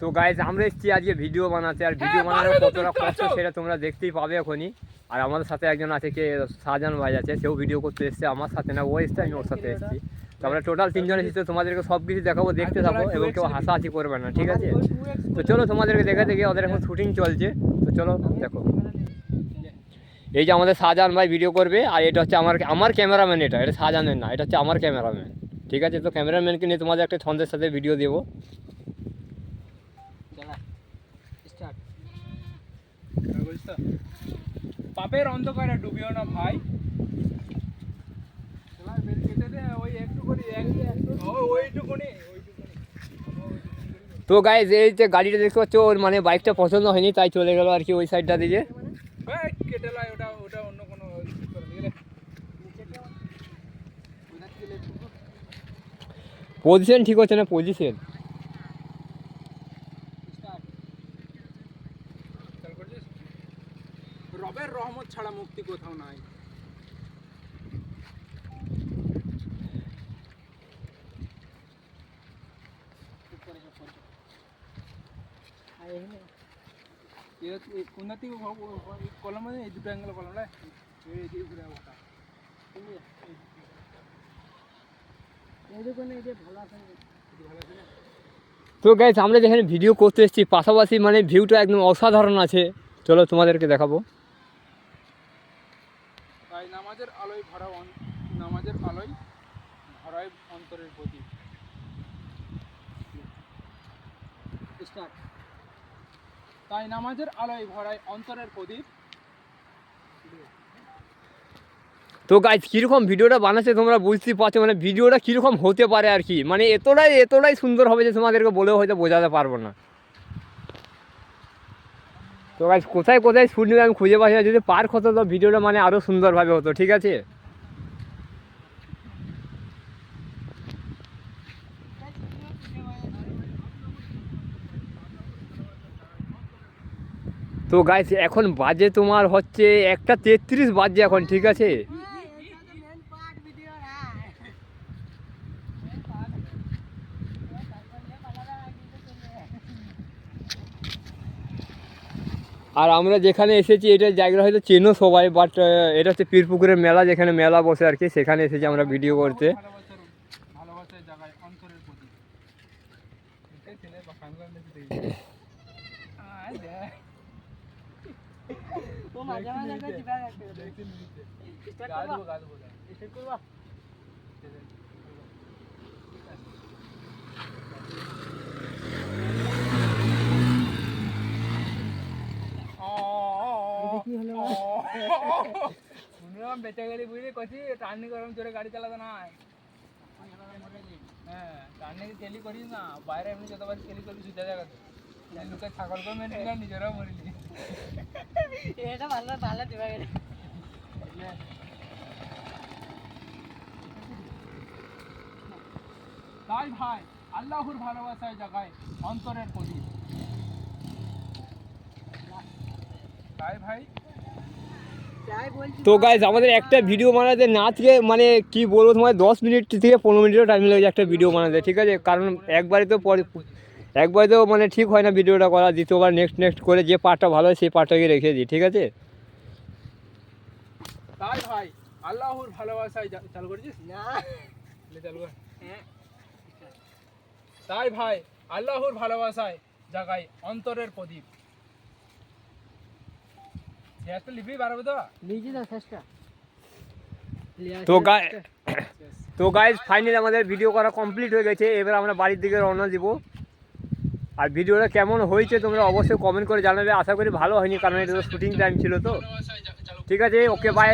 তো গাইজ আমরা এসেছি আজকে ভিডিও বানাতে আর ভিডিও বানানোর কতটা কষ্ট সেটা তোমরা দেখতেই পাবে এখনই। আর আমাদের সাথে একজন আছে কে? শাহজাহান ভাই আছে সেও ভিডিও করতে এসছে আমার সাথে না ও এসছে আমি ওর সাথে এসেছি। তো আমরা টোটাল তিনজন এসেছি তোমাদেরকে সব কিছু দেখাবো দেখতে থাকো এবং কেউ হাসাহাসি করবে না ঠিক আছে? তো চলো তোমাদেরকে দেখে দেখে ওদের এখন শুটিং চলছে। তো চলো দেখো। এই যে আমাদের শাহজাহান ভাই ভিডিও করবে আর এটা হচ্ছে আমার আমার ক্যামেরাম্যান এটা এটা শাহজাহানের না এটা হচ্ছে আমার ক্যামেরাম্যান ঠিক আছে? তো ক্যামেরাম্যানকে নিয়ে তোমাদের একটা ছন্দের সাথে ভিডিও দেবো। তো? পাপের অন্ধকারে ডুবিও না ভাই। তো গাইজ এই যে গাড়িটা দেখতে পাচ্ছ ওর মানে বাইকটা পছন্দ হয়নি তাই চলে গেল আর কি ওই সাইডটা দিয়ে এই, কেটে লাই ওটা ওটা অন্য কোনো ই পজিশন ঠিক হচ্ছে না পজিশন রহমত ছাড়া মুক্তি কোথাও নাই। অ্যাঙ্গেল কলম রে এই ঘুরে তো গাইজ আমরা যেখানে ভিডিও করতে এসেছি পাশাপাশি মানে ভিউটা একদম অসাধারণ আছে। চলো তোমাদেরকে দেখাবো তাই নামাজের আলোয় ভরা নামাজের আলোয় ভরায় অন্তরের প্রতি তাই নামাজের আলোয় ভরায় অন্তরের প্রদীপ তো গাইজ কীরকম ভিডিওটা বানাচ্ছে তোমরা বুঝতেই পারছ মানে ভিডিওটা কীরকম হতে পারে আর কি। মানে এতটাই এতটাই সুন্দর হবে যে তোমাদেরকে বলেও হয়তো বোঝাতে পারব না। তো গাইজ কোথায় কোথায় শুট নেবে আমি খুঁজে পাচ্ছি না। যদি পার্ক হতো তো ভিডিওটা মানে আরও সুন্দরভাবে হতো, ঠিক আছে? তো গাইজ এখন বাজে তোমার হচ্ছে একটা তেত্রিশ বাজে এখন, ঠিক আছে? আর আমরা যেখানে এসেছি, এটা জায়গা হয়তো চেনো সবাই বাট এটা হচ্ছে পীরপুকুরের মেলা, যেখানে মেলা বসে আর কি, সেখানে এসেছি আমরা ভিডিও করতে। ছেলে বা কানগান দেখে দেখি আয় দেখ দেখছি মিনিটে গা দেবো গা দেবো গা। শুনলাম বেঁচে গেলি বুঝলি কছি টার্নিং গরম জোরে গাড়ি চালাতে নাই হ্যাঁ কেলি করিস না বাইরে এমনি যতবার কেলি করবি সুজা জায়গাতে লোকে ছাগল করে মেরে নিলাম নিজেরাও মরিলি এটা ভালো ভালো দিবা গেলে তাই ভাই আল্লাহর ভালোবাসায় জাগায় অন্তরের প্রদীপ। তাই ভাই তো গাইজ আমাদের একটা ভিডিও বানাতে না থেকে মানে কি বলব তোমার দশ মিনিট থেকে পনেরো মিনিটও টাইম লেগেছে একটা ভিডিও বানাতে ঠিক আছে? কারণ একবারে তো পরে একবারে তো মানে ঠিক হয় না ভিডিওটা করা দ্বিতীয়বার নেক্সট নেক্সট করে যে পার্টটা ভালো হয় সেই পার্টটাকে রেখে দিই ঠিক আছে? তাই ভাই আল্লাহর ভালোবাসায় জা- চালু করেছিস? না। চালু কর। হ্যাঁ তাই ভাই আল্লাহর ভালোবাসায় জাগায় অন্তরের প্রদীপ। তো? তো গাইজ ফাইনালি আমাদের ভিডিও করা কমপ্লিট হয়ে গেছে। এবার আমরা বাড়ির দিকে রওনা দিব। আর ভিডিওটা কেমন হয়েছে তোমরা অবশ্যই কমেন্ট করে জানাবে। আশা করি ভালো হয়নি কারণ এটা তো শুটিং টাইম ছিল তো। ঠিক আছে ওকে বাই